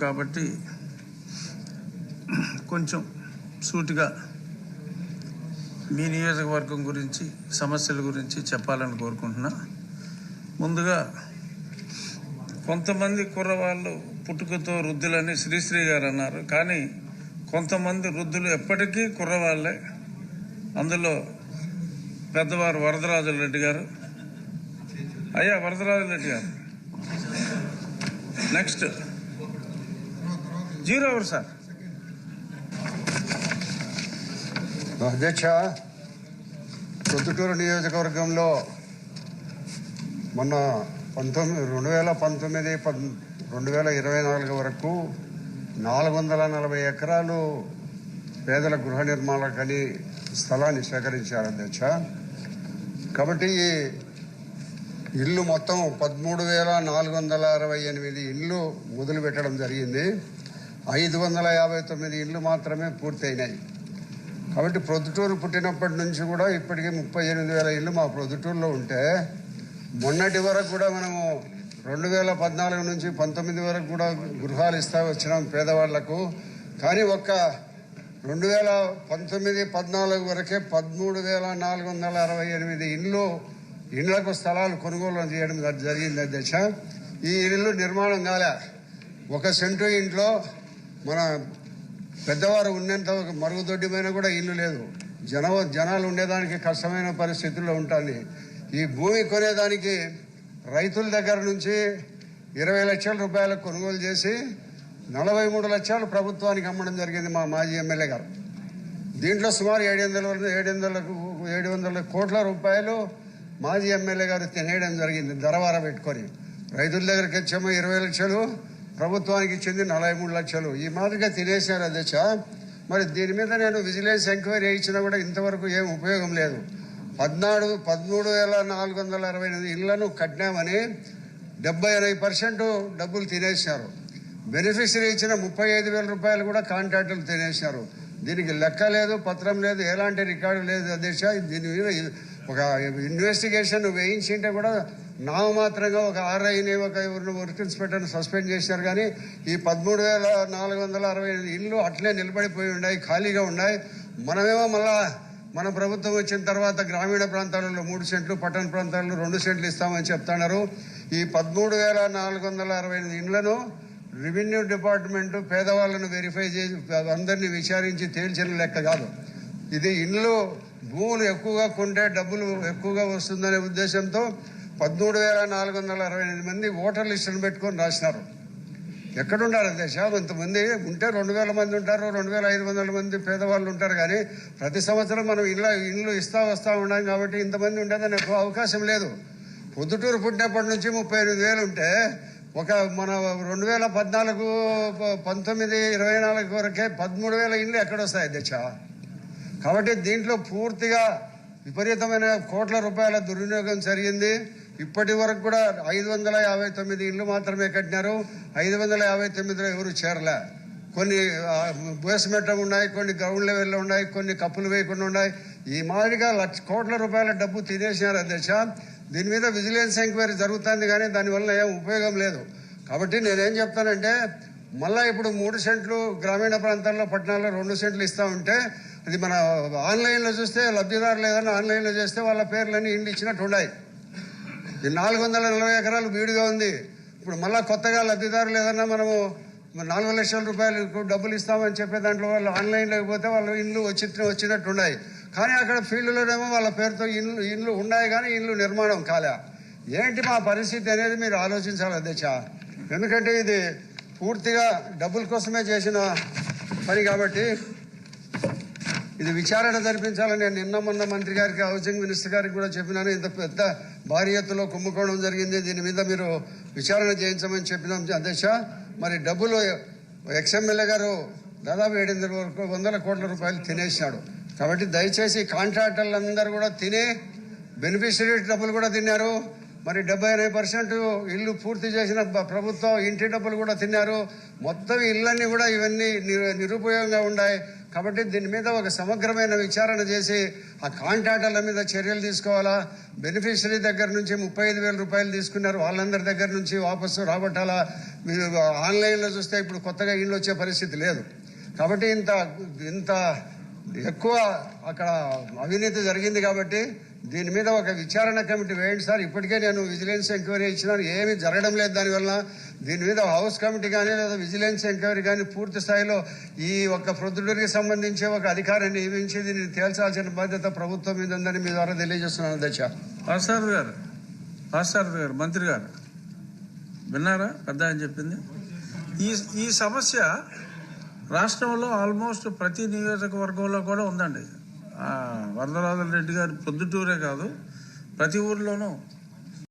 కాబట్టి కొంచెం సూటిగా మీ నియోజకవర్గం గురించి సమస్యల గురించి చెప్పాలని కోరుకుంటున్నా. ముందుగా కొంతమంది కుర్రవాళ్ళు పుట్టుకతో వృద్ధులని శ్రీశ్రీ గారు అన్నారు. కానీ కొంతమంది వృద్ధులు ఎప్పటికీ కుర్రవాళ్ళే. అందులో పెద్దవారు వరదరాజుల రెడ్డి గారు. అయ్యా వరదరాజుల రెడ్డి గారు. నెక్స్ట్. Zero hour sir. అధ్యక్ష ప్రొద్దుటూరు నియోజకవర్గంలో మొన్న పంతొమ్మిది రెండు వేల పంతొమ్మిది పద్ రెండు వేల ఇరవై నాలుగు వరకు నాలుగు వందల నలభై ఎకరాలు పేదల గృహ నిర్మాణాలకని స్థలాన్ని సేకరించారు అధ్యక్ష. కాబట్టి ఈ ఇల్లు మొత్తం పదమూడు వేల నాలుగు వందల అరవై ఎనిమిది ఇల్లు మొదలుపెట్టడం జరిగింది. ఐదు వందల యాభై తొమ్మిది ఇల్లు మాత్రమే పూర్తయినాయి. కాబట్టి ప్రొద్దుటూరు పుట్టినప్పటి నుంచి కూడా ఇప్పటికీ ముప్పై ఎనిమిది వేల ఇల్లు మా ప్రొద్దుటూరులో ఉంటే మొన్నటి వరకు కూడా మనము రెండు వేల పద్నాలుగు నుంచి పంతొమ్మిది వరకు కూడా గృహాలు ఇస్తా వచ్చినాం పేదవాళ్ళకు. కానీ ఒక్క రెండు వేల పంతొమ్మిది పద్నాలుగు వరకే పదమూడు వేల నాలుగు వందల అరవై ఎనిమిది ఇండ్లు ఇండ్లకు స్థలాలు కొనుగోలు చేయడం జరిగింది. అధ్యక్ష ఈ ఇల్లు నిర్మాణం కాలే. ఒక సెంటు ఇంట్లో మన పెద్దవారు ఉన్నంత ఒక మరుగుదొడ్డి పైన కూడా ఇల్లు లేదు. జన జనాలు ఉండేదానికి కష్టమైన పరిస్థితుల్లో ఉంటుంది. ఈ భూమి కొనేదానికి రైతుల దగ్గర నుంచి ఇరవై లక్షల రూపాయలు కొనుగోలు చేసి నలభై మూడు లక్షలు ప్రభుత్వానికి అమ్మడం జరిగింది మా మాజీ ఎమ్మెల్యే గారు. దీంట్లో సుమారు ఏడు వందల ఏడు వందలకు ఏడు వందల కోట్ల రూపాయలు మాజీ ఎమ్మెల్యే గారు తినేయడం జరిగింది ధరవార పెట్టుకొని. రైతుల దగ్గరికి వచ్చేమో ఇరవై లక్షలు ప్రభుత్వానికి ఇచ్చింది నలభై మూడు లక్షలు. ఈ మాదిరిగా తినేశారు అధ్యక్ష. మరి దీని మీద నేను విజిలెన్స్ ఎంక్వైరీ ఇచ్చినా కూడా ఇంతవరకు ఏం ఉపయోగం లేదు. పద్నాలుగు పదమూడు వేల నాలుగు వందల అరవై ఎనిమిది ఇళ్ళను కట్టినామని డెబ్బై ఎనభై పర్సెంట్ డబ్బులు తినేశారు. బెనిఫిషరీ ఇచ్చిన ముప్పై ఐదు వేల రూపాయలు కూడా కాంట్రాక్టులు తినేశారు. దీనికి లెక్క లేదు పత్రం లేదు ఎలాంటి రికార్డు లేదు అధ్యక్ష. దీని మీద ఒక ఇన్వెస్టిగేషన్ వేయించింటే కూడా నామమాత్రంగా ఒక ఆర్ఐని ఒక ఎవరిని వర్క్ ఇన్స్పెక్టర్ని సస్పెండ్ చేశారు. కానీ ఈ పదమూడు వేల నాలుగు వందల అరవై ఐదు అట్లే నిలబడిపోయి ఉన్నాయి ఖాళీగా ఉన్నాయి. మనమేమో మళ్ళా మన ప్రభుత్వం వచ్చిన తర్వాత గ్రామీణ ప్రాంతాలలో మూడు సెంట్లు పట్టణ ప్రాంతాల్లో రెండు సెంట్లు ఇస్తామని చెప్తున్నారు. ఈ పదమూడు వేల నాలుగు వందల అరవై ఎనిమిది ఇండ్లను రెవెన్యూ డిపార్ట్మెంట్ పేదవాళ్ళను వెరిఫై చేసి అందరినీ విచారించి తేల్చిన లెక్క కాదు. ఇది ఇండ్లు భూములు ఎక్కువగా కొంటే డబ్బులు ఎక్కువగా వస్తుందనే ఉద్దేశంతో పదమూడు వేల నాలుగు వందల అరవై ఎనిమిది మంది ఓటర్ లిస్టును పెట్టుకొని రాసినారు. ఎక్కడుండాలి దేశ ఇంతమంది ఉంటే రెండు వేల మంది ఉంటారు రెండు వేల ఐదు వందల మంది పేదవాళ్ళు ఉంటారు కానీ ప్రతి సంవత్సరం మనం ఇళ్ళ ఇండ్లు ఇస్తా వస్తూ ఉన్నాం కాబట్టి ఇంతమంది ఉండేదని ఎక్కువ అవకాశం లేదు. పొద్దుటూరు పుట్టినప్పటి నుంచి ముప్పై ఎనిమిది వేలు ఉంటే ఒక మన రెండు వేల పద్నాలుగు ప- పంతొమ్మిది ఇరవై నాలుగు వరకే పదమూడు వేల ఇండ్లు ఎక్కడొస్తాయి అధ్యక్ష కాబట్టి దీంట్లో పూర్తిగా విపరీతమైన కోట్ల రూపాయల దుర్వినియోగం జరిగింది. ఇప్పటి వరకు కూడా ఐదు వందల యాభై తొమ్మిది ఇళ్ళు మాత్రమే కట్టినారు. ఐదు వందల యాభై తొమ్మిదిలో ఎవరు చేరలే. కొన్ని బేస్మెంట్ ఉన్నాయి కొన్ని గ్రౌండ్ లెవెల్లో ఉన్నాయి కొన్ని కప్పులు వేయకుండా ఉన్నాయి. ఈ మాదిరిగా లక్ష కోట్ల రూపాయల డబ్బు తినేసినారు అధ్యక్ష. దీని మీద విజిలెన్స్ ఎంక్వైరీ జరుగుతుంది కానీ దానివల్ల ఏం ఉపయోగం లేదు. కాబట్టి నేనేం చెప్తానంటే మళ్ళా ఇప్పుడు మూడు సెంట్లు గ్రామీణ ప్రాంతాల్లో పట్టణాల్లో రెండు సెంట్లు ఇస్తా ఉంటే అది మన ఆన్లైన్లో చూస్తే లబ్ధిదారులు ఏదైనా ఆన్లైన్లో చేస్తే వాళ్ళ పేర్లన్నీ ఇండి ఇచ్చినట్టు ఉన్నాయి. ఈ నాలుగు వందల నలభై ఎకరాలు బీడుగా ఉంది. ఇప్పుడు మళ్ళా కొత్తగా లబ్ధిదారులు ఏదైనా మనము నాలుగు లక్షల రూపాయలు డబ్బులు ఇస్తామని చెప్పే దాంట్లో వాళ్ళు ఆన్లైన్ లేకపోతే వాళ్ళు ఇల్లు వచ్చి వచ్చినట్టు ఉన్నాయి. కానీ అక్కడ ఫీల్డ్లోనేమో వాళ్ళ పేరుతో ఇల్లు ఇల్లు ఉన్నాయి కానీ ఇల్లు నిర్మాణం కాలే. ఏంటి మా పరిస్థితి అనేది మీరు ఆలోచించాలి అధ్యక్ష. ఎందుకంటే ఇది పూర్తిగా డబ్బుల కోసమే చేసిన పని కాబట్టి ఇది విచారణ జరిపించాలని నేను నిన్న మొన్న మంత్రి గారికి హౌసింగ్ మినిస్టర్ గారికి కూడా చెప్పినాను. ఇంత పెద్ద భారీ ఎత్తులో కుంభకోణం జరిగింది. దీని మీద మీరు విచారణ చేయించమని చెప్పినాం. అధ్యక్ష మరి డబ్బులు ఎక్స్ఎమ్మెల్యే గారు దాదాపు ఏడెనిమిది వరకు వందల కోట్ల రూపాయలు తినేసినాడు. కాబట్టి దయచేసి కాంట్రాక్టర్లందరూ కూడా తినే బెనిఫిషరీ డబ్బులు కూడా తిన్నారు. మరి డెబ్బై ఎనభై పర్సెంట్ ఇల్లు పూర్తి చేసిన ప్రభుత్వం ఇంటి డబ్బులు కూడా తిన్నారు. మొత్తం ఇళ్ళన్నీ కూడా ఇవన్నీ నిరు- నిరుపయోగంగా ఉన్నాయి కాబట్టి దీని మీద ఒక సమగ్రమైన విచారణ చేసి ఆ కాంట్రాక్టర్ల మీద చర్యలు తీసుకోవాలా? బెనిఫిషరీ దగ్గర నుంచి ముప్పై ఐదు వేల రూపాయలు తీసుకున్నారు. వాళ్ళందరి దగ్గర నుంచి వాపసు రాబట్టాలా? మీరు ఆన్లైన్లో చూస్తే ఇప్పుడు కొత్తగా ఇల్లు వచ్చే పరిస్థితి లేదు. కాబట్టి ఇంత ఇంత ఎక్కువ అక్కడ అవినీతి జరిగింది కాబట్టి దీని మీద ఒక విచారణ కమిటీ వేయండి సార్. ఇప్పటికే నేను విజిలెన్స్ ఎంక్వైరీ ఇచ్చినాను. ఏమీ జరగడం లేదు దానివల్ల. దీని మీద హౌస్ కమిటీ కానీ లేదా విజిలెన్స్ ఎంక్వైరీ కానీ పూర్తి స్థాయిలో ఈ ఒక్క ప్రొద్దుటూరికి సంబంధించి ఒక అధికారిని నియమించి దీన్ని తేల్చాల్సిన బాధ్యత ప్రభుత్వం మీద ఉందని మీ ద్వారా తెలియజేస్తున్నాను దశ పాసారథి గారు పాసారథి గారు మంత్రి గారు. విన్నారా? పెద్ద అని చెప్పింది. ఈ ఈ సమస్య రాష్ట్రంలో ఆల్మోస్ట్ ప్రతి నియోజకవర్గంలో కూడా ఉందండి. ఆ, రెడ్డి గారు పొద్దుటూరే కాదు ప్రతి ఊర్లోనూ